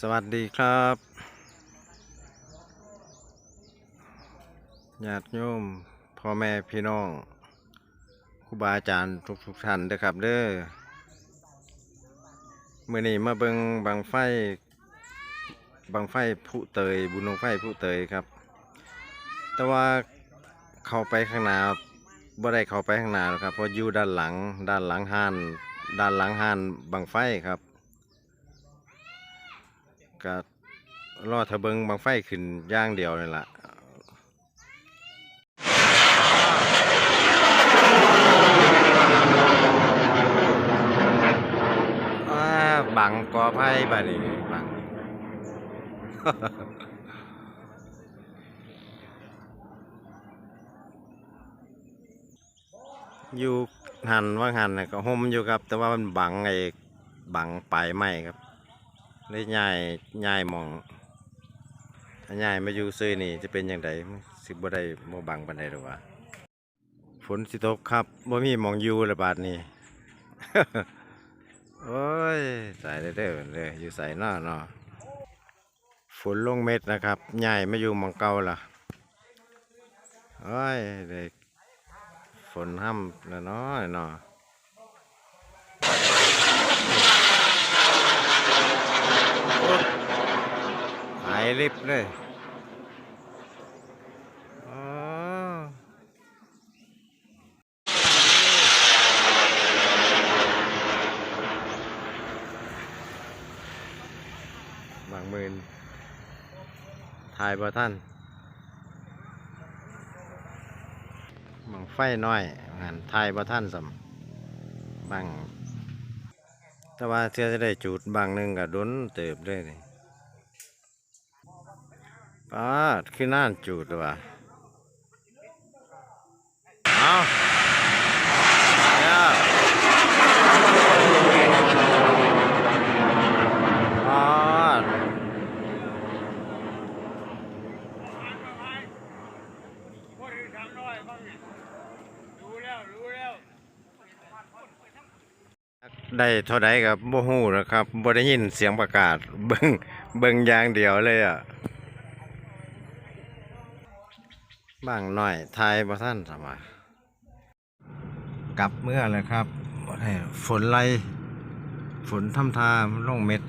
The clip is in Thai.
สวัสดีครับญาติโยมพ่อแม่พี่น้องครูบาอาจารย์ทุกทุกๆท่านเด้อครับเด้อเมื่อนี้มาเบิงบังไฟบังไฟผู้เตย บุญบังไฟผู้เตยครับ แต่ว่าเข้าไปข้างหน้าบ่ได้เข้าไปข้างหน้าหรอกครับเพราะอยู่ด้านหลังด้านหลังห้าน ด้านหลังห้านบังไฟครับ ก็รอทะเบิงบางไฟขึ้นย่างเดียวนี่ล่ะบังกอไผ่บาดนี้บังอยู่หันว่าหันนะก็ห่มอยู่ครับ แต่ว่ามันบังไอ้บังปลายไม้ครับ เลยย้ายย้ายมองถ้าย้ายมาอยู่ซื่อนี่จะเป็นอย่างไรสิบ่ได้บ่บังปานใดหรอว่าฝนสิตกครับบ่มีมองอยู่ละบาดนี้โอ้ยสายเด้อเด้อเด้อยู่ใส่น้อเนาะฝนลงเม็ดนะครับย้ายมาอยู่มองเก่าล่ะโอ้ยเด็กฝนห้ำแล้วเนาะเนาะ หายริบเลยบางหมื่นถ่ายบ่ท่านบางไฟน้อยงานถ่ายบ่ท่านสำบางแต่ว่าเชื่อจะได้จุดบางหนึ่งกับดนเติบได้เลย ป้าดคือน่านจูดว่ะเอาเนี่ยป้าดได้เท่าใดกับบ่ฮู้นะครับบ่ได้ยินเสียงประกาศ เบิ่งเบิ่งอย่างเดียวเลยอะ บางหน่อยทายบ่ท่านสมากลับเมื่อเลยครับ ฝนไล่ฝนทำทามลงเม็ด